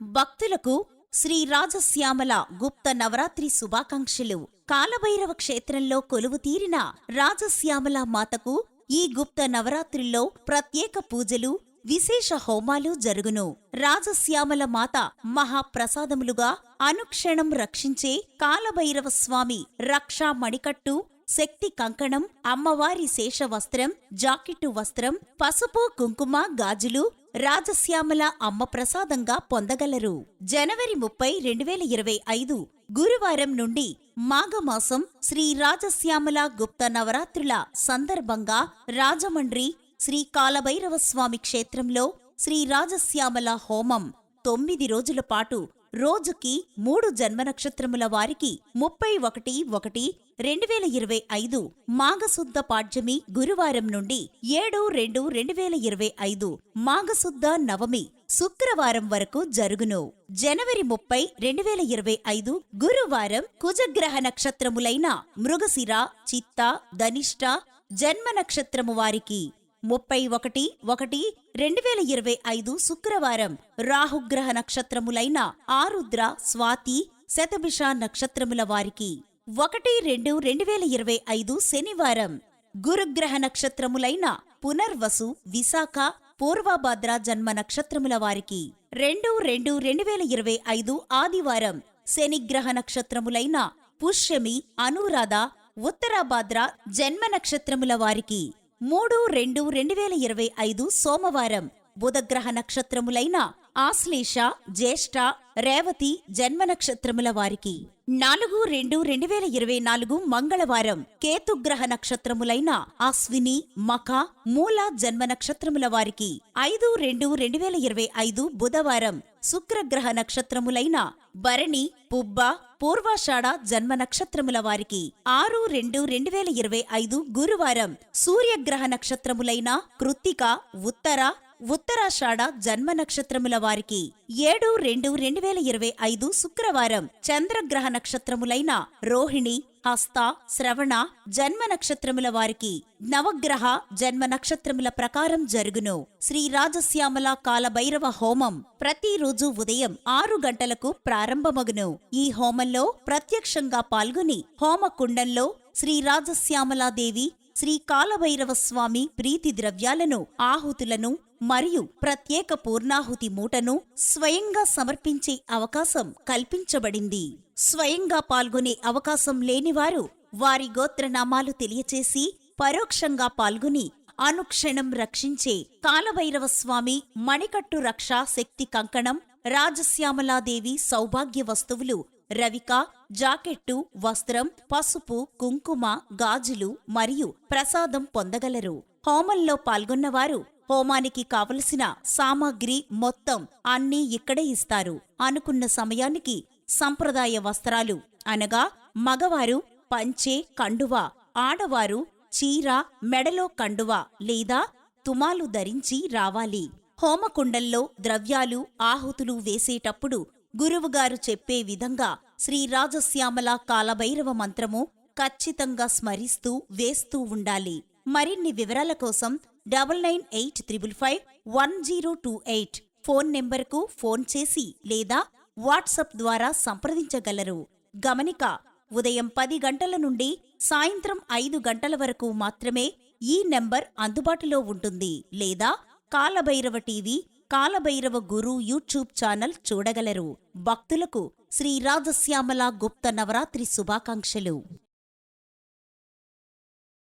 భక్తులకు శ్రీ రాజశ్యామల గుప్త నవరాత్రి శుభాకాంక్షలు. కాలభైరవ క్షేత్రంలో కొలువు తీరిన రాజశ్యామల మాతకు ఈ గుప్త నవరాత్రిలో ప్రత్యేక పూజలు విశేష హోమాలు జరుగును. రాజశ్యామల మాత మహాప్రసాదములుగా అనుక్షణం రక్షించే కాలభైరవ స్వామి రక్షా మణికట్టు శక్తి కంకణం అమ్మవారి శేష వస్త్రం జాకెట్టు వస్త్రం పసుపు కుంకుమ గాజులు రాజశ్యామల అమ్మ ప్రసాదంగా పొందగలరు. జనవరి ముప్పై రెండు వేల ఇరవై ఐదు గురువారం నుండి మాఘమాసం శ్రీ రాజశ్యామల గుప్త నవరాత్రుల సందర్భంగా రాజమండ్రి శ్రీ కాలభైరవ స్వామి క్షేత్రంలో శ్రీ రాజశ్యామల హోమం తొమ్మిది రోజుల పాటు రోజుకి మూడు జన్మ నక్షత్రముల వారికి ముప్పై ఒకటి ఒకటి రెండు వేల ఇరవై ఐదు మాఘశుద్ధ పాడ్యమి గురువారం నుండి ఏడు రెండు రెండు వేల ఇరవై ఐదు మాఘశుద్ధ నవమి శుక్రవారం వరకు జరుగును. జనవరి ముప్పై రెండు వేల ఇరవై ఐదు గురువారం కుజగ్రహ నక్షత్రములైన మృగశిర చిత్త ధనిష్ట జన్మ నక్షత్రము వారికి ముప్పై ఒకటి ఒకటి రెండు వేల ఇరవై ఐదు శుక్రవారం రాహుగ్రహ నక్షత్రములైన ఆరుద్ర స్వాతి శతభిష నక్షత్రముల వారికి. ఒకటి రెండు రెండు వేల ఇరవై ఐదు శనివారం గురుగ్రహ నక్షత్రములైన పునర్వసు విశాఖ పూర్వభద్ర జన్మ నక్షత్రముల వారికి. రెండు రెండు రెండు వేల ఇరవై ఐదు ఆదివారం శనిగ్రహ నక్షత్రములైన పుష్యమి అనురాధ ఉత్తరాభాద్ర జన్మ నక్షత్రముల వారికి. మూడు రెండు రెండు వేల ఇరవై ఐదు సోమవారం బుధగ్రహ నక్షత్రములైన ఆశ్లేష జ్యేష్ఠ రేవతి జన్మ నక్షత్రముల వారికి. నాలుగు రెండు రెండు వేల ఇరవై నాలుగు మంగళవారం కేతుగ్రహ నక్షత్రములైన అశ్విని మఖ మూల జన్మ నక్షత్రముల వారికి. ఐదు రెండు రెండు వేల ఇరవై ఐదు బుధవారం శుక్రగ్రహ నక్షత్రములైన భరణి పుబ్బ పూర్వాషాఢ జన్మ నక్షత్రముల వారికి ఆరు రెండు రెండు వేల ఇరవై ఐదు గురువారం సూర్యగ్రహ నక్షత్రములైన కృత్తిక ఉత్తర ఉత్తరాషాఢ జన్మ నక్షత్రముల వారికి ఏడు రెండు రెండు వేల ఇరవై ఐదు శుక్రవారం చంద్రగ్రహ నక్షత్రములైన రోహిణి హస్త శ్రవణ జన్మ నక్షత్రముల వారికి నవగ్రహ జన్మ నక్షత్రముల ప్రకారం జరుగును. శ్రీ రాజశ్యామల కాలభైరవ హోమం ప్రతిరోజు ఉదయం ఆరు గంటలకు ప్రారంభమగును. ఈ హోమంలో ప్రత్యక్షంగా పాల్గొని హోమకుండంలో శ్రీ రాజశ్యామలాదేవి శ్రీ కాలభైరవ స్వామి ప్రీతి ద్రవ్యాలను ఆహుతులను మరియు ప్రత్యేక పూర్ణాహుతి మూటను స్వయంగా సమర్పించే అవకాశం కల్పించబడింది. స్వయంగా పాల్గొనే అవకాశం లేనివారు వారి గోత్రనామాలు తెలియచేసి పరోక్షంగా పాల్గొని అనుక్షణం రక్షించే కాలభైరవ స్వామి మణికట్టు రక్షా శక్తి కంకణం రాజశ్యామలాదేవి సౌభాగ్య వస్తువులు రవిక జాకెట్టు వస్త్రం పసుపు కుంకుమ గాజులు మరియు ప్రసాదం పొందగలరు. హోమంలో పాల్గొన్నవారు హోమానికి కావలసిన సామాగ్రి మొత్తం అన్నీ ఇక్కడే ఇస్తారు. అనుకున్న సమయానికి సంప్రదాయ వస్త్రాలు అనగా మగవారు పంచే కండువ ఆడవారు చీర మెడలో కండువ లేదా తుమాలు ధరించి రావాలి. హోమకుండంలో ద్రవ్యాలు ఆహుతులు వేసేటప్పుడు గురువుగారు చెప్పే విధంగా శ్రీ రాజశ్యామల కాలభైరవ మంత్రము ఖచ్చితంగా స్మరిస్తూ వేస్తూ ఉండాలి. మరిన్ని వివరాల కోసం double nine eight triple five one zero two eight phone నెంబర్కు ఫోన్ చేసి లేదా వాట్సప్ ద్వారా సంప్రదించగలరు. గమనిక ఉదయం పది గంటల నుండి సాయంత్రం ఐదు గంటల వరకు మాత్రమే ఈ నెంబర్ అందుబాటులో ఉంటుంది. లేదా Kalabhairava TV Kalabhairava Guru YouTube channel చూడగలరు. భక్తులకు శ్రీ రాజశ్యామల గుప్త నవరాత్రి శుభాకాంక్షలు.